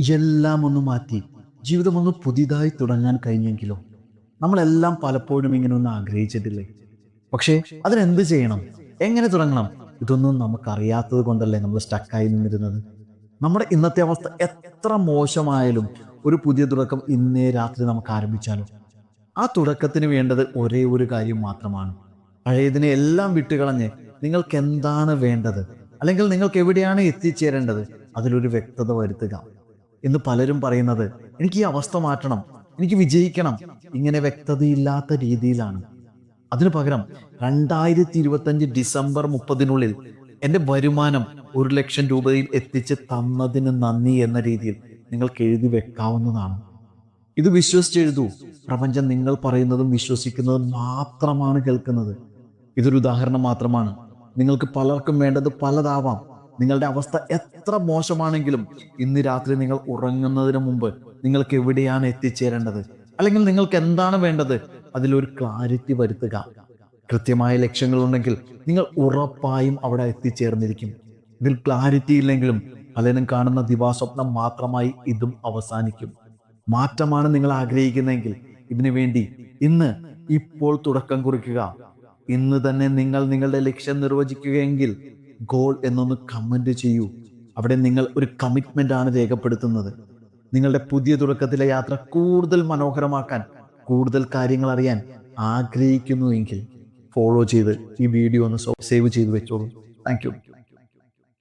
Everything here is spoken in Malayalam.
എല്ലാം ഒന്ന് മാറ്റി ജീവിതം ഒന്ന് പുതിയതായി തുടങ്ങാൻ കഴിഞ്ഞെങ്കിലോ? നമ്മളെല്ലാം പലപ്പോഴും ഇങ്ങനെ ഒന്ന് ആഗ്രഹിച്ചിട്ടില്ലേ? പക്ഷേ അതിനെന്ത് ചെയ്യണം? എങ്ങനെ തുടങ്ങണം? ഇതൊന്നും നമുക്കറിയാത്തത് കൊണ്ടല്ലേ നമ്മൾ സ്റ്റക്കായി നിന്നിരുന്നത്? നമ്മുടെ ഇന്നത്തെ അവസ്ഥ എത്ര മോശമായാലും ഒരു പുതിയ തുടക്കം ഇന്നേ രാത്രി നമുക്ക് ആരംഭിച്ചാലോ? ആ തുടക്കത്തിന് വേണ്ടത് ഒരേ ഒരു കാര്യം മാത്രമാണ്. പഴയതിനെ എല്ലാം വിട്ടുകളഞ്ഞ് നിങ്ങൾക്ക് എന്താണ് വേണ്ടത്? അല്ലെങ്കിൽ നിങ്ങൾക്ക് എവിടെയാണ് എത്തിച്ചേരേണ്ടത്? അതിലൊരു വ്യക്തത വരുത്തുക. എന്ന് പലരും പറയുന്നത് എനിക്ക് ഈ അവസ്ഥ മാറ്റണം എനിക്ക് വിജയിക്കണം. ഇങ്ങനെ വ്യക്തതയില്ലാത്ത രീതിയിലാണ്. അതിനു പകരം രണ്ടായിരത്തി ഇരുപത്തഞ്ച് ഡിസംബർ മുപ്പതിനുള്ളിൽ എന്റെ വരുമാനം ഒരു ലക്ഷം രൂപയിൽ എത്തിച്ച് തന്നതിന് നന്ദി എന്ന രീതിയിൽ നിങ്ങൾക്ക് എഴുതി വെക്കാവുന്നതാണ്. ഇത് വിശ്വസിച്ചെഴുതൂ പ്രപഞ്ചം നിങ്ങൾ പറയുന്നതും വിശ്വസിക്കുന്നതും മാത്രമാണ് കേൾക്കുന്നത്. ഇതൊരു ഉദാഹരണം മാത്രമാണ്. നിങ്ങൾക്ക് പലർക്കും വേണ്ടത് പലതാവാം. നിങ്ങളുടെ അവസ്ഥ എത്ര മോശമാണെങ്കിലും ഇന്ന് രാത്രി നിങ്ങൾ ഉറങ്ങുന്നതിന് മുമ്പ് നിങ്ങൾക്ക് എവിടെയാണ് എത്തിച്ചേരേണ്ടത്? അല്ലെങ്കിൽ നിങ്ങൾക്ക് എന്താണ് വേണ്ടത്? അതിലൊരു ക്ലാരിറ്റി വരുത്തുക. കൃത്യമായ ലക്ഷ്യങ്ങളുണ്ടെങ്കിൽ നിങ്ങൾ ഉറപ്പായും അവിടെ എത്തിച്ചേർന്നിരിക്കും. ഇതിൽ ക്ലാരിറ്റി ഇല്ലെങ്കിലും പലരും കാണുന്ന ദിവാസ്വപ്നം മാത്രമായി ഇതും അവസാനിക്കും. മാറ്റമാണ് നിങ്ങൾ ആഗ്രഹിക്കുന്നതെങ്കിൽ ഇതിനു വേണ്ടി ഇന്ന് ഇപ്പോൾ തുടക്കം കുറിക്കുക. ഇന്ന് തന്നെ നിങ്ങൾ നിങ്ങളുടെ ലക്ഷ്യം നിർവചിക്കുകയെങ്കിൽ ഗോൾ എന്നൊന്ന് കമന്റ് ചെയ്യൂ. അവിടെ നിങ്ങൾ ഒരു കമ്മിറ്റ്മെന്റ് ആണ് രേഖപ്പെടുത്തുന്നത്. നിങ്ങളുടെ പുതിയ തുടക്കത്തിലെ യാത്ര കൂടുതൽ മനോഹരമാക്കാൻ കൂടുതൽ കാര്യങ്ങൾ അറിയാൻ ആഗ്രഹിക്കുന്നുവെങ്കിൽ ഫോളോ ചെയ്ത് ഈ വീഡിയോ ഒന്ന് സേവ് ചെയ്ത് വെച്ചോളൂ. താങ്ക്